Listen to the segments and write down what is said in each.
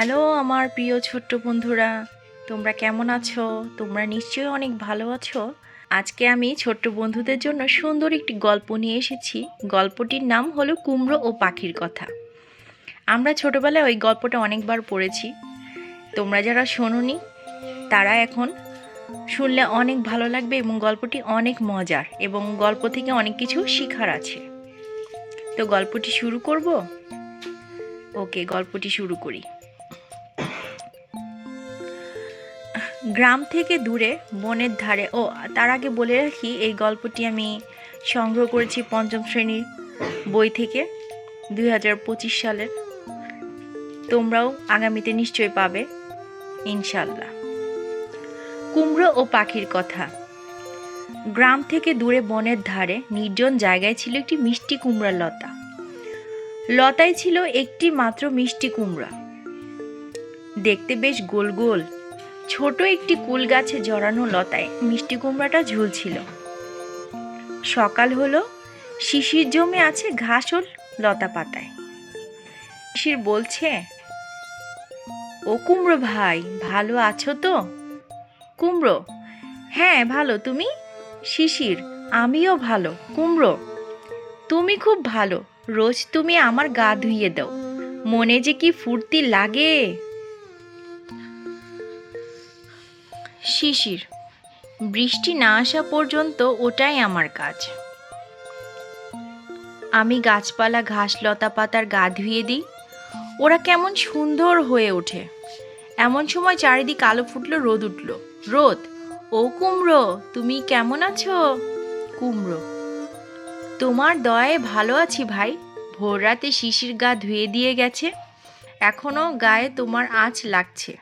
Hello আমার প্রিয় ছোট্ট বন্ধুরা, তোমরা কেমন আছো? তোমরা নিশ্চয়ই অনেক ভালো আছো। আজকে আমি ছোট্ট বন্ধুদের জন্য সুন্দর একটি গল্প নিয়ে এসেছি। গল্পটির নাম হলো কুমড়ো ও পাখির কথা। আমরা ছোটবেলায় ওই গল্পটা অনেকবার পড়েছি। তোমরা যারা শোনোনি, তারা এখন শুনলে অনেক ভালো লাগবে এবং গল্পটি অনেক মজার এবং গল্প থেকে অনেক কিছু শেখার আছে। তো গল্পটি শুরু করব? ওকে, গল্পটি শুরু করি। গ্রাম থেকে দূরে, বনের ধারে। ও, তার আগে বলে রাখি, এই গল্পটি আমি সংগ্রহ করেছি পঞ্চম শ্রেণির বই থেকে, দুই হাজার পঁচিশ সালের। তোমরাও আগামীতে নিশ্চয় পাবে ইনশাল্লাহ কুমড়ো ও পাখির কথা। গ্রাম থেকে দূরে, বনের ধারে, নির্জন জায়গায় ছিল একটি মিষ্টি কুমড়ার লতা। লতায় ছিল একটি মাত্র মিষ্টি কুমড়া। দেখতে বেশ গোল গোল। ছোট একটি কুল গাছে জড়ানো লতায় মিষ্টি কুমড়াটা ঝুলছিল। সকাল হলো, শিশির জমে আছে ঘাস ও লতা পাতায়। শিশির বলছে, ও কুমড়ো ভাই, ভালো আছো তো? কুমড়ো? হ্যাঁ ভালো। তুমি? শিশির, আমিও ভালো। কুমড়ো? তুমি খুব ভালো। রোজ তুমি আমার গা ধুইয়ে দাও। মনে যে কি ফুর্তি লাগে? শিশির, বৃষ্টি না আসা পর্যন্ত ওটাই আমার কাজ। আমি গাছপালা, ঘাস, লতা পাতার গা ধুয়ে দিই। ওরা কেমন সুন্দর হয়ে ওঠে। এমন সময় চারিদিক আলো ফুটলো, রোদ উঠল। রোদ? ও কুমড়ো, তুমি কেমন আছো? কুমড়ো। তোমার দয়ায় ভালো আছি ভাই। ভোর রাতে শিশির গা ধুয়ে দিয়ে গেছে। এখনও গায়ে তোমার আঁচ লাগছে।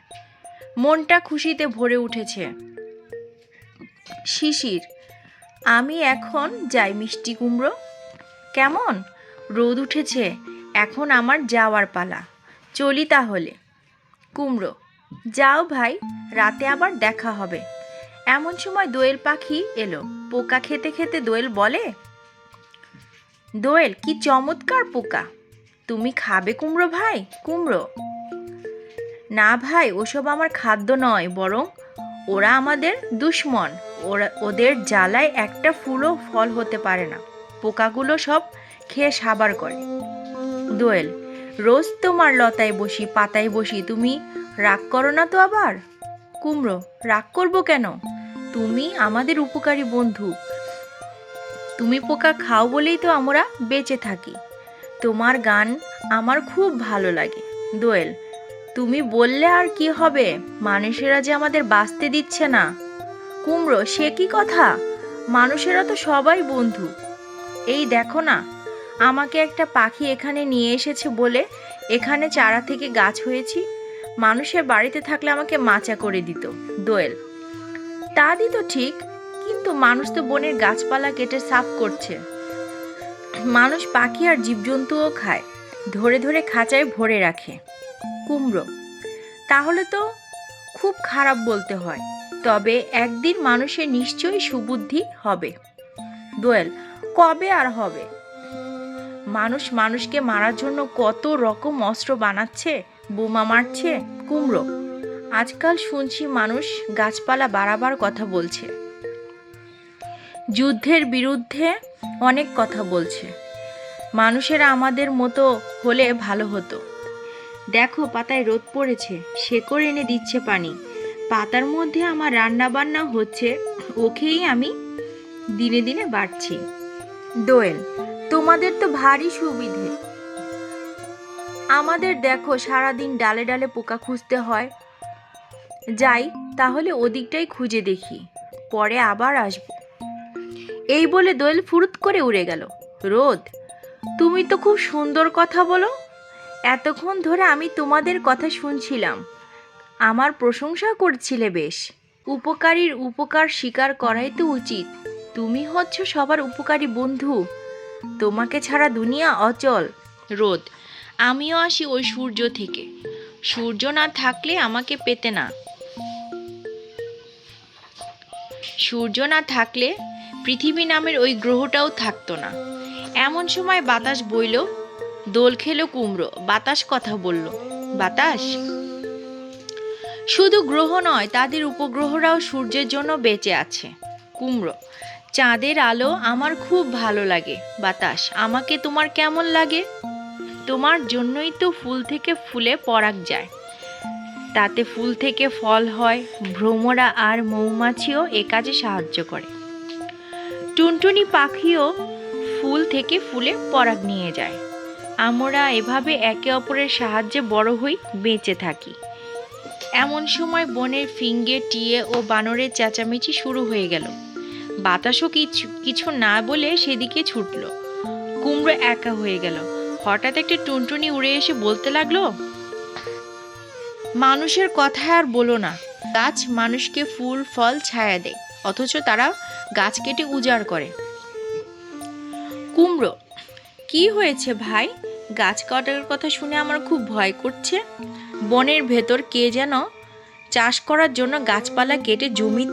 মনটা খুশিতে ভরে উঠেছে। শিশির, আমি এখন যাই মিষ্টি কুমড়ো। কেমন? রোদ উঠেছে, এখন আমার যাওয়ার পালা। চলি তাহলে। কুমড়ো, যাও ভাই, রাতে আবার দেখা হবে। এমন সময় দোয়েল পাখি এলো। পোকা খেতে খেতে দোয়েল বলে, দোয়েল, কি চমৎকার পোকা। তুমি খাবে কুমড়ো ভাই? কুমড়ো। না ভাই, ওসব আমার খাদ্য নয়, বরং ওরা আমাদের দুশ্মন। ওরা, ওদের জ্বালায় একটা ফুলও ফল হতে পারে না। পোকাগুলো সব খেয়ে সাবার করে। দোয়েল, রোজ তোমার লতায় বসি, পাতায় বসি, তুমি রাগ করো না তো আবার? কুমড়ো, রাগ করব কেন? তুমি আমাদের উপকারী বন্ধু। তুমি পোকা খাও বলেই তো আমরা বেঁচে থাকি। তোমার গান আমার খুব ভালো লাগে। দোয়েল তুমি বললে আর কি হবে? মানুষেরা যে আমাদের বাঁচতে দিচ্ছে না। কুমড়ো, সে কি কথা? মানুষেরা তো সবাই বন্ধু। এই দেখো না, আমাকে একটা পাখি এখানে নিয়ে এসেছে বলে এখানে চারা থেকে গাছ হয়েছি। মানুষের বাড়িতে থাকলে আমাকে মাচা করে দিত, দোয়েল। তা দিত ঠিক, কিন্তু মানুষ তো বনের গাছপালা কেটে সাফ করছে। মানুষ পাখি আর জীবজন্তুও খায়, ধরে ধরে খাঁচায় ভরে রাখে। কুমড়ো। তাহলে তো খুব খারাপ বলতে হয়, তবে একদিন মানুষের নিশ্চয়ই সুবুদ্ধি হবে। দোয়েল, কবে আর হবে? মানুষ মানুষকে মারার জন্য কত রকম অস্ত্র বানাচ্ছে, বোমা মারছে, কুমড়ো। আজকাল শুনছি মানুষ গাছপালা বাড়াবার কথা বলছে। যুদ্ধের বিরুদ্ধে অনেক কথা বলছে। মানুষেরা আমাদের মতো হলে ভালো হতো। দেখো পাতায় রোদ পড়েছে শেকড় এনে দিচ্ছে পানি। পাতার মধ্যে আমার রান্না বান্না হচ্ছে, ওকেই আমি দিনে দিনে বাড়ছি। দোয়েল, তোমাদের তো ভারী সুবিধে। আমাদের দেখো সারাদিন ডালে ডালে পোকা খুঁজতে হয়। যাই, তাহলে ওদিকটাই খুঁজে দেখি, পরে আবার আসব। এই বলে দোয়েল ফুরুত করে উড়ে গেল। রোদ, তুমি তো খুব সুন্দর কথা বলো। এতক্ষণ ধরে আমি তোমাদের কথা শুনছিলাম। আমার প্রশংসা করছিলে বেশ। উপকারীর উপকার স্বীকার করাই তো উচিত। তুমি হচ্ছ সবার উপকারী বন্ধু। তোমাকে ছাড়া দুনিয়া অচল। রোদ, আমিও আসি ওই সূর্য থেকে। সূর্য না থাকলে আমাকে পেতে না। সূর্য না থাকলে পৃথিবী নামের ওই গ্রহটাও থাকতো না। এমন সময় বাতাস বইল দোল খেলো কুমড়ো, বাতাস কথা বলল। বাতাস? শুধু গ্রহ নয়, তাদের উপগ্রহরাও সূর্যের জন্য বেঁচে আছে। কুমড়ো, চাঁদের আলো আমার খুব ভালো লাগে। বাতাস, আমাকে তোমার কেমন লাগে? তোমার জন্যই তো ফুল থেকে ফুলে পরাগ যায়। তাতে ফুল থেকে ফল হয়, ভ্রমরা আর মৌমাছিও এ কাজে সাহায্য করে। টুনটুনি পাখিও ফুল থেকে ফুলে পরাগ নিয়ে যায়। আমরা এভাবে একে অপরের সাহায্যে বড় হই, বেঁচে থাকি। এমন সময় বনের ফিঙ্গে, টিয়ে ও বানরের চেঁচামেচি শুরু হয়ে গেল। বাতাসও কিছু কিছু না বলে সেদিকে ছুটল। কুমড়ো একা হয়ে গেল। হঠাৎ একটা টুনটুনি উড়ে এসে বলতে লাগল, মানুষের কথা আর বলো না। গাছ মানুষকে ফুল, ফল, ছায়া দেয়, অথচ তারা গাছ কেটে উজাড় করে। কুমড়ো, কি হয়েছে ভাই? গাছ কাটার কথা শুনে আমার খুব ভয় করছে। বনের ভেতর কে যেন চাষ করার জন্য গাছপালা কেটে জমি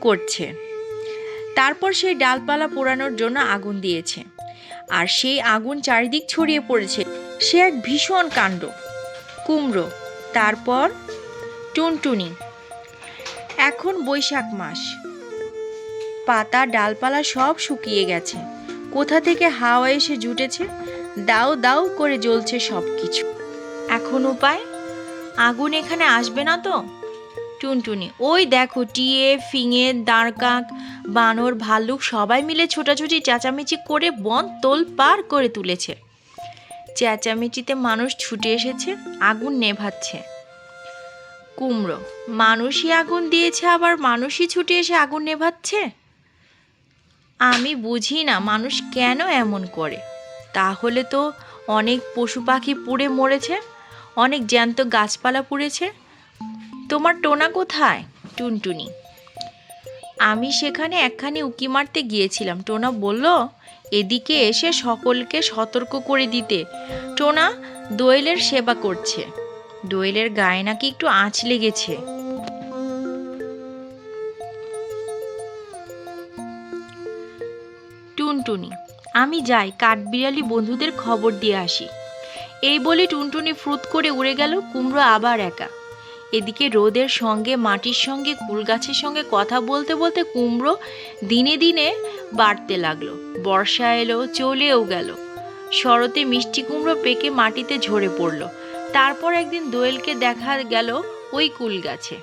করছে। তারপর সেই ডালপালা পোড়ানোর জন্য আগুন দিয়েছে। আর সেই আগুন চারিদিক ছড়িয়ে পড়েছে। সে এক ভীষণ কাণ্ড। কুমড়ো, তারপর টুনটুনি। এখন বৈশাখ মাস। পাতা, ডালপালা সব শুকিয়ে গেছে। কোথা থেকে হাওয়া এসে জুটেছে? দাও দাও করে জ্বলছে সব কিছু এখন উপায়? আগুন এখানে আসবে না তো? টুনটুনি, ওই দেখো, টিয়ে, ফিঙে, দাঁড়কাক, বানর, ভাল্লুক সবাই মিলে ছোটাছুটি, চেঁচামেচি করে বন তোল পার করে তুলেছে। চেঁচামেচিতে মানুষ ছুটে এসেছে, আগুন নেভাচ্ছে। কুমড়ো, মানুষই আগুন দিয়েছে, আবার মানুষই ছুটে এসে আগুন নেভাচ্ছে? আমি বুঝি না, মানুষ কেন এমন করে? তাহলে তো অনেক পশু পাখি পুড়ে মরেছে, অনেক জ্যান্ত গাছপালা পুড়েছে। তোমার টোনা কোথায়? টুনটুনি। আমি সেখানে একখানি উকি মারতে গিয়েছিলাম। টোনা বলল, এদিকে এসে সকলকে সতর্ক করে দিতে। টোনা দোয়েলের সেবা করছে। দোয়েলের গায়ে নাকি একটু আঁচ লেগেছে। টুনটুনি আমি যাই কাঠবিড়ালি বন্ধুদের খবর দিয়ে আসি। এই বলে টুনটুনি ফ্রুত করে উড়ে গেল, কুমড়ো আবার একা। এদিকে রোদের সঙ্গে, মাটির সঙ্গে, কুল গাছের সঙ্গে কথা বলতে বলতে কুমড়ো দিনে দিনে বাড়তে লাগল। বর্ষা এলো, চলেও গেল। শরতে মিষ্টি কুমড়ো পেকে মাটিতে ঝরে পড়ল। তারপর একদিন দোয়েলকে দেখা গেল ওই কুল গাছে।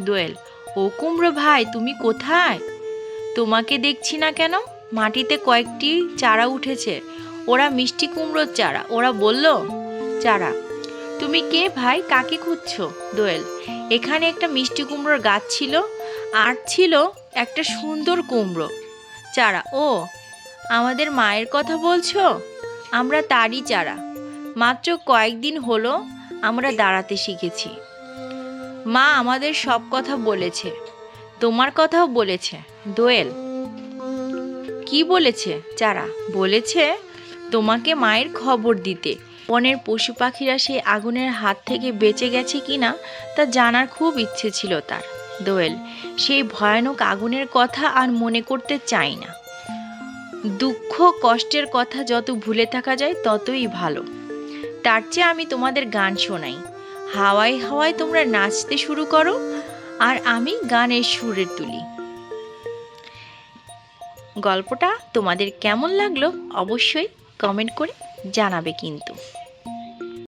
দোয়েল, ও কুমড়ো ভাই, তুমি কোথায়? তোমাকে দেখছি না কেন? মাটিতে কয়েকটি চারা উঠেছে। ওরা মিষ্টি কুমড়োর চারা। ওরা বলল, চারা, তুমি কে ভাই? কাকে খুঁজছো? দোয়েল, এখানে একটা মিষ্টি কুমড়োর গাছ ছিল, আর ছিল একটা সুন্দর কুমড়ো। চারা, ও, আমাদের মায়ের কথা বলছো? আমরা তারই চারা। মাত্র কয়েকদিন হলো আমরা দাঁড়াতে শিখেছি। মা আমাদের সব কথা বলেছে। তোমার কথাও বলেছে। দোয়েল কি বলেছে? চারা, বলেছে তোমাকে মায়ের খবর দিতে। বনের পশু পাখিরা সেই আগুনের হাত থেকে বেঁচে গেছে কিনা, তা জানার খুব ইচ্ছে ছিল তার। দোয়েল, সেই ভয়ানক আগুনের কথা আর মনে করতে চাই না। দুঃখ, কষ্টের কথা যত ভুলে থাকা যায়, ততই ভালো। তার চেয়ে আমি তোমাদের গান শোনাই। হাওয়ায় হাওয়ায় তোমরা নাচতে শুরু করো, আর আমি গানের সুরের তুলি। গল্পটা তোমাদের কেমন লাগল অবশ্যই কমেন্ট করে জানাবে কিন্তু।